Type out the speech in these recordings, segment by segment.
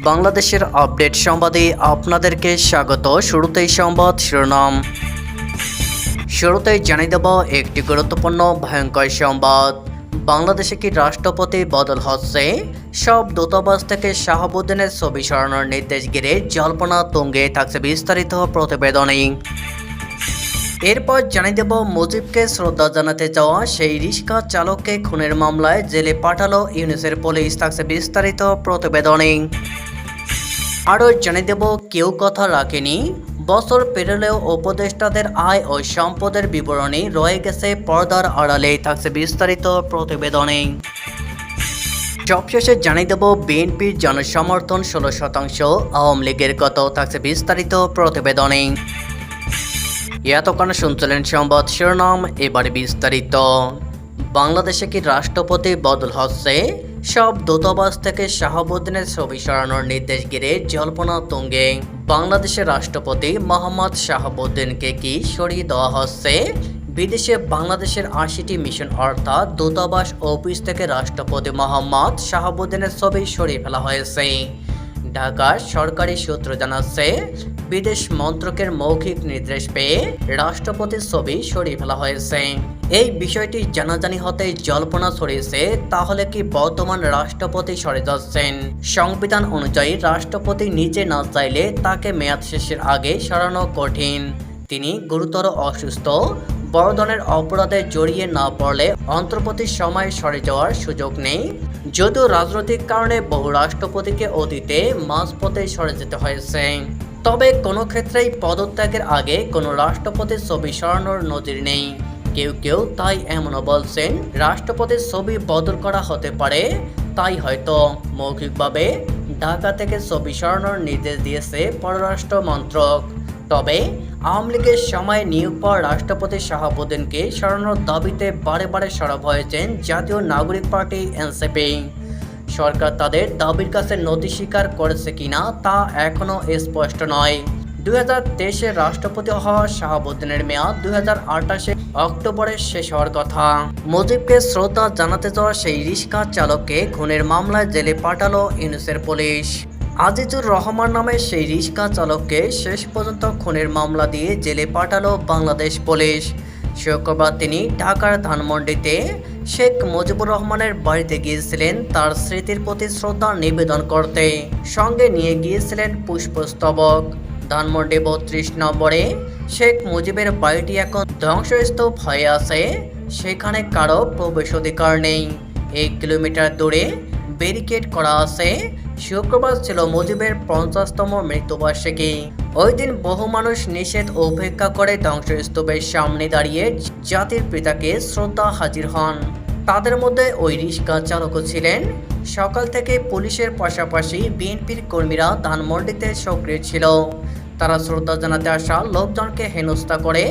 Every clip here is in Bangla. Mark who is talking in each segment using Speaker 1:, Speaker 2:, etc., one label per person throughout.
Speaker 1: বাংলাদেশের আপডেট সংবাদে আপনাদেরকে স্বাগত। শুরুতেই সংবাদ শিরোনাম। শুরুতেই জানিয়ে দেব একটি গুরুত্বপূর্ণ, ভয়ঙ্কর সংবাদ। বাংলাদেশে কি রাষ্ট্রপতি বদল হচ্ছে? সব দূতাবাস থেকে শাহাবুদ্দিনের ছবি সরানোর নির্দেশ ঘিরে জল্পনা তুঙ্গে থাকছে বিস্তারিত প্রতিবেদনে। এরপর জানিয়ে দেব, মুজিবকে শ্রদ্ধা জানাতে যাওয়া সেই রিক্সা চালককে খুনের মামলায় জেলে পাঠালো ইউনিসের পুলিশ, থাকছে বিস্তারিত প্রতিবেদনে। আরও জানিয়ে দেব কেউ কথা রাখেনি। বছর পেরোলেও উপদেষ্টাদের আয় ও সম্পদের বিবরণী রয়ে গেছে পর্দার আড়ালে, থাকছে বিস্তারিত প্রতিবেদনে। সবশেষে জানিয়ে দেব বিএনপির জনসমর্থন ষোলো শতাংশ, আওয়ামী লীগের কত থাকছে বিস্তারিত প্রতিবেদনে। এতক্ষণ শুনছিলেন সংবাদ শিরোনাম, এবারে বিস্তারিত। বাংলাদেশে কি রাষ্ট্রপতি বদল হচ্ছে? সব দূতাবাস থেকে শাহাবুদ্দিনের ছবি সরানোর নির্দেশ ঘিরে জল্পনা তুঙ্গে। বাংলাদেশের রাষ্ট্রপতি মোহাম্মদ শাহাবুদ্দিনকে কি সরিয়ে দেওয়া হচ্ছে? বিদেশে বাংলাদেশের আশিটি মিশন অর্থাৎ দূতাবাস অফিস থেকে রাষ্ট্রপতি মোহাম্মদ শাহাবুদ্দিনের ছবি সরিয়ে ফেলা হয়েছে। ঢাকার সরকারি সূত্র জানাচ্ছে বিদেশ মন্ত্রকের মৌখিক নির্দেশ পেয়ে রাষ্ট্রপতির ছবি সরিয়ে ফেলা হয়েছে। এই বিষয়টি জানাজানি হতে জল্পনা ছড়িয়েছে, তাহলে কি বর্তমান রাষ্ট্রপতি সরে যাচ্ছেন? সংবিধান অনুযায়ী রাষ্ট্রপতি নিজে না চাইলে তাকে মেয়াদ শেষের আগে সরানো কঠিন। তিনি গুরুতর অসুস্থ বড় ধরনের অপরাধে জড়িয়ে না পড়লে অন্তর্বর্তী সময় সরে যাওয়ার সুযোগ নেই। যদিও রাজনৈতিক কারণে বহু রাষ্ট্রপতিকে অতীতে মাঝপথে সরে যেতে হয়েছে। তবে কোনো ক্ষেত্রেই পদত্যাগের আগে কোনো রাষ্ট্রপতির ছবি সরানোর নজির নেই। কেউ কেউ তাই এমনও বলছেন, রাষ্ট্রপতির ছবি বদল করা হতে পারে, তাই হয়তো। মৌখিকভাবে, ঢাকা থেকে ছবি সরানোর নির্দেশ দিয়েছে পররাষ্ট্র মন্ত্রক। তবে, আওয়ামী লীগের সময় নিয়োগ পাওয়া রাষ্ট্রপতি শাহাবুদ্দিনকে সরানোর দাবিতে বারে বারে সরব হয়েছেন জাতীয় নাগরিক পার্টি এনসিপি। সরকার তাদের দাবির কাছে নথি স্বীকার করেছে কিনা তা এখনও স্পষ্ট নয়। দুই হাজার তেইশে রাষ্ট্রপতি হওয়া শাহাবুদ্দিনের মেয়াদ দুই হাজার আটাশে অক্টোবরে শেষ হওয়ার কথা। মুজিবকে শ্রদ্ধা জানাতে যাওয়া সেই রিক্সা চালককে খুনের মামলায় জেলে পাঠালো ইউনুসের পুলিশ। আজিজুর রহমান নামে সেই রিক্সা চালককে শেষ পর্যন্ত খুনের মামলা দিয়ে জেলে পাঠালো বাংলাদেশ পুলিশ। শুক্রবার তিনি ঢাকার ধানমন্ডিতে শেখ মুজিবুর রহমানের বাড়িতে গিয়েছিলেন। তার স্মৃতির প্রতি শ্রদ্ধা নিবেদন করতে সঙ্গে নিয়ে গিয়েছিলেন পুষ্পস্তবক। ধানমন্ডি বত্রিশ নম্বরে শেখ মুজিবের বাড়িটি এখন ধ্বংসস্তূপ হয়ে আছে। সেখানে কারও প্রবেশ অধিকার নেই। এক কিলোমিটার দূরে ব্যারিকেড করা আছে। শুক্রবার ছিল মুজিবের পঞ্চাশতম মৃত্যুবার্ষিকী। ওই দিন বহু মানুষ নিষেধ উপেক্ষা করে ধ্বংসস্তূপের সামনে দাঁড়িয়ে জাতির পিতাকে শ্রদ্ধা হাজির হন। তাদের মধ্যে ওই রিক্সা চালকও ছিলেন। সকাল থেকে পুলিশের পাশাপাশি বিএনপির কর্মীরা ধানমন্ডিতে সক্রিয় ছিল। তারা শ্রদ্ধা জানাতে আসা লোকজনকে হেনস্থা করে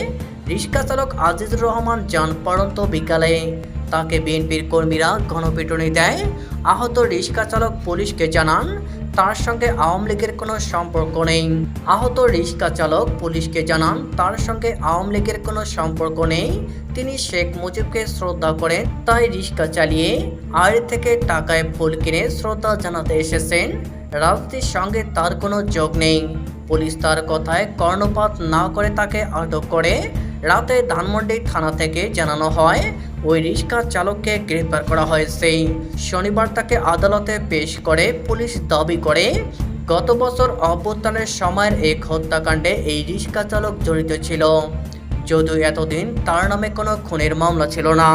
Speaker 1: রিক্সা চালক আজিজুর রহমান যান পড়ন্ত বিকালে। তাকে বিএনপির কর্মীরা গণপিটুনি দেয়। আহত রিক্সা চালক পুলিশকে জানান, তার সঙ্গে আওয়ামী লীগের কোনো সম্পর্ক নেই। আহত রিক্সা চালক পুলিশকে জানান, তার সঙ্গে আওয়ামী লীগের কোনো সম্পর্ক নেই। তিনি শেখ মুজিবকে শ্রদ্ধা করেন, তাই রিক্সা চালিয়ে আয় থেকে টাকায় ফুল কিনে শ্রদ্ধা জানাতে এসেছেন। রাজনীতির সঙ্গে তার কোনো যোগ নেই। পুলিশ তার কথায় কর্ণপাত না করে তাকে আটক করে। রাতে ধানমন্ডি থানা থেকে জানানো হয়, ওই রিক্সা চালককে গ্রেপ্তার করা হয়েছে। শনিবার তাকে আদালতে পেশ করে পুলিশ দাবি করে, গত বছর অভ্যুত্থানের সময়ের এক হত্যাকাণ্ডে এই রিক্সা চালক জড়িত ছিল। যদিও এতদিন তার নামে কোনো খুনের মামলা ছিল না।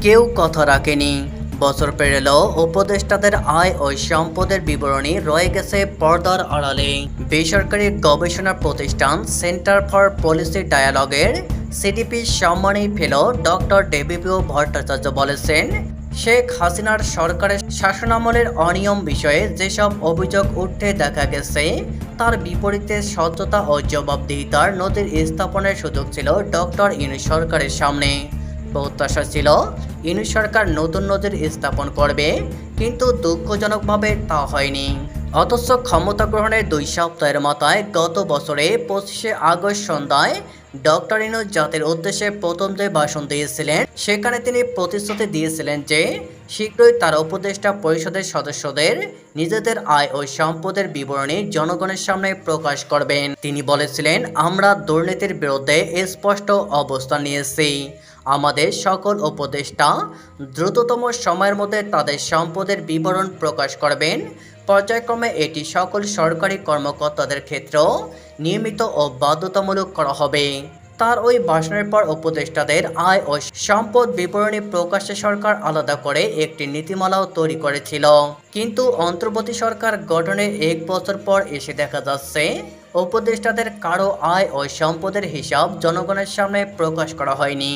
Speaker 1: কেউ কথা রাখেনি। বছর পেরেলেও উপদেষ্টাদের আয় ও সম্পদের বিবরণী রয়ে গেছে পর্দার আড়ালে। বেসরকারি গবেষণা প্রতিষ্ঠান সেন্টার ফর পলিসি ডায়ালগের সিডিপি সম্মানী ফেলো ডক্টর ডেবিপিও ভট্টাচার্য বলেছেন, শেখ হাসিনার সরকারের শাসনামলের অনিয়ম বিষয়ে যেসব অভিযোগ উঠতে দেখা গেছে, তার বিপরীতে স্বচ্ছতা ও জবাবদিহিতার নদীর স্থাপনের সুযোগ ছিল ডক্টর ইনু সরকারের সামনে। প্রত্যাশা ছিল ইউনুস সরকার নতুন নজির স্থাপন করবে, কিন্তু দুঃখজনকভাবে তা হয়নি। অথচ ক্ষমতা গ্রহণের দুই সপ্তাহের মাথায় গত বছরে পঁচিশে আগস্ট সন্ধ্যায় ডক্টর ইনুস জাতির উদ্দেশ্যে প্রথম যে ভাষণ দিয়েছিলেন, সেখানে তিনি প্রতিশ্রুতি দিয়েছিলেন যে শীঘ্রই তার উপদেষ্টা পরিষদের সদস্যদের নিজেদের আয় ও সম্পদের বিবরণী জনগণের সামনে প্রকাশ করবেন। তিনি বলেছিলেন, আমরা দুর্নীতির বিরুদ্ধে স্পষ্ট অবস্থান নিয়েছি। আমাদের সকল উপদেষ্টা দ্রুততম সময়ের মধ্যে তাদের সম্পদের বিবরণ প্রকাশ করবেন। পর্যায়ক্রমে এটি সকল সরকারি কর্মকর্তাদের ক্ষেত্রেও নিয়মিত ও বাধ্যতামূলক করা হবে। তার ওই ভাষণের পর উপদেষ্টাদের আয় ও সম্পদ বিবরণী প্রকাশ্যে সরকার আলাদা করে একটি নীতিমালাও তৈরি করেছিল। কিন্তু অন্তর্বর্তী সরকার গঠনের এক বছর পর এসে দেখা যাচ্ছে, উপদেষ্টাদের কারও আয় ও সম্পদের হিসাব জনগণের সামনে প্রকাশ করা হয়নি।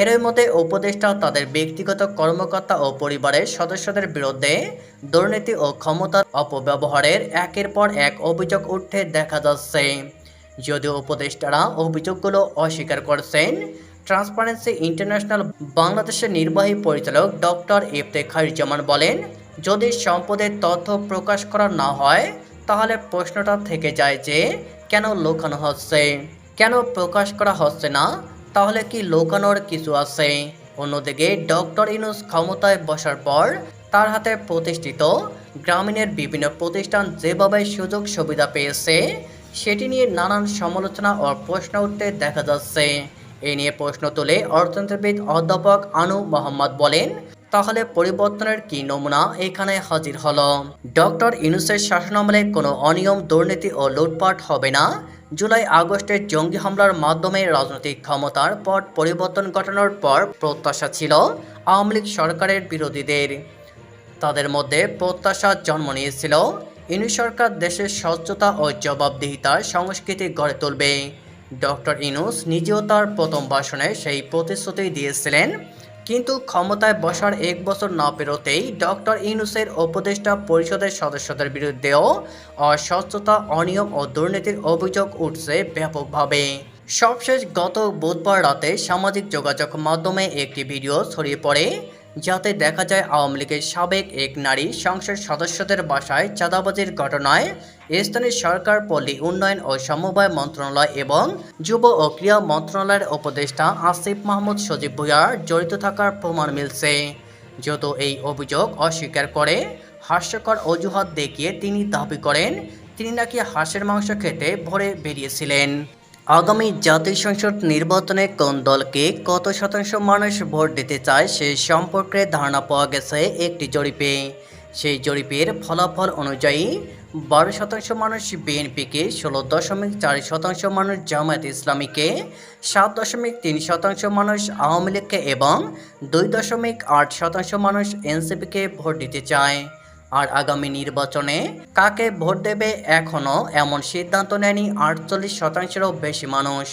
Speaker 1: এর মধ্যে উপদেষ্টা তাদের ব্যক্তিগত কর্মকর্তা ও পরিবারের সদস্যদের বিরুদ্ধে দুর্নীতি ও ক্ষমতার অপব্যবহারের একের পর এক অভিযোগ উঠতে দেখা যাচ্ছে। যদিও উপদেষ্টারা অভিযোগগুলো অস্বীকার করছেন ট্রান্সপারেন্সি ইন্টারন্যাশনাল বাংলাদেশের নির্বাহী পরিচালক ডক্টর ইফতেখারুজ্জামান বলেন, যদি সম্পদের তথ্য প্রকাশ করা না হয়, তাহলে প্রশ্নটা থেকে যায় যে কেন লুকানো হচ্ছে, কেন প্রকাশ করা হচ্ছে না তাহলে কি লুকানোর কিছু আছে? অন্যদিকে ডক্টর ইনুস ক্ষমতায় বসার পর তার হাতে প্রতিষ্ঠিত গ্রামীণের বিভিন্ন প্রতিষ্ঠান যেভাবে সুযোগ সুবিধা পেয়েছে, সেটি নিয়ে নানান সমালোচনা ও প্রশ্ন উঠতে দেখা যাচ্ছে। এ নিয়ে প্রশ্ন তুলে অর্থনীতিবিদ অধ্যাপক আনু মোহাম্মদ বলেন, তাহলে পরিবর্তনের কি নমুনা এখানে হাজির হলো? ডক্টর ইনুসের শাসনামলে কোনো অনিয়ম, দুর্নীতি ও লুটপাট হবে না? জুলাই আগস্টের জঙ্গি হামলার মাধ্যমে রাজনৈতিক ক্ষমতার পট পরিবর্তন ঘটানোর পর প্রত্যাশা ছিল আওয়ামী লীগ সরকারের বিরোধীদের। তাদের মধ্যে প্রত্যাশা জন্ম নিয়েছিল। ইনু সরকার দেশের স্বচ্ছতা ও জবাবদিহিতার সংস্কৃতি গড়ে তুলবে। ডক্টর ইনুস নিজেও তার প্রথম ভাষণে সেই প্রতিশ্রুতি দিয়েছিলেন কিন্তু ক্ষমতায় বসার এক বছর না পেরোতেই ডক্টর ইনুসের উপদেষ্টা পরিষদের সদস্যদের বিরুদ্ধেও অস্বচ্ছতা, অনিয়ম ও দুর্নীতির অভিযোগ উঠছে ব্যাপকভাবে। সবশেষ গত বুধবার রাতে সামাজিক যোগাযোগ মাধ্যমে একটি ভিডিও ছড়িয়ে পড়ে। যাতে দেখা যায় আওয়ামী লীগের সাবেক এক নারী সংসদ সদস্যদের বাসায় চাঁদাবাজির ঘটনায় স্থানীয় সরকার, পল্লী উন্নয়ন ও সমবায় মন্ত্রণালয় এবং যুব ও ক্রীড়া মন্ত্রণালয়ের উপদেষ্টা আসিফ মাহমুদ সজীব ভুঁইয়ার জড়িত থাকার প্রমাণ মিলছে। যত এই অভিযোগ অস্বীকার করে হাস্যকর অজুহাত দেখিয়ে তিনি দাবি করেন, তিনি নাকি হাঁসের মাংস খেতে ভরে বেরিয়েছিলেন। আগামী জাতীয় সংসদ নির্বাচনে কোন দলকে কত শতাংশ মানুষ ভোট দিতে চায় সে সম্পর্কে ধারণা পাওয়া গেছে একটি জরিপে। সেই জরিপের ফলাফল অনুযায়ী বারো শতাংশ মানুষ বিএনপিকে, ষোলো দশমিক চার শতাংশ মানুষ জামায়াত ইসলামীকে, সাত দশমিক তিন শতাংশ মানুষ আওয়ামী লীগকে এবং দুই দশমিক আট শতাংশ মানুষ এনসিপিকে ভোট দিতে চায়। আর আগামী নির্বাচনে কাকে ভোট দেবে এখনও এমন সিদ্ধান্ত নেয়নি আটচল্লিশ শতাংশেরও বেশি মানুষ।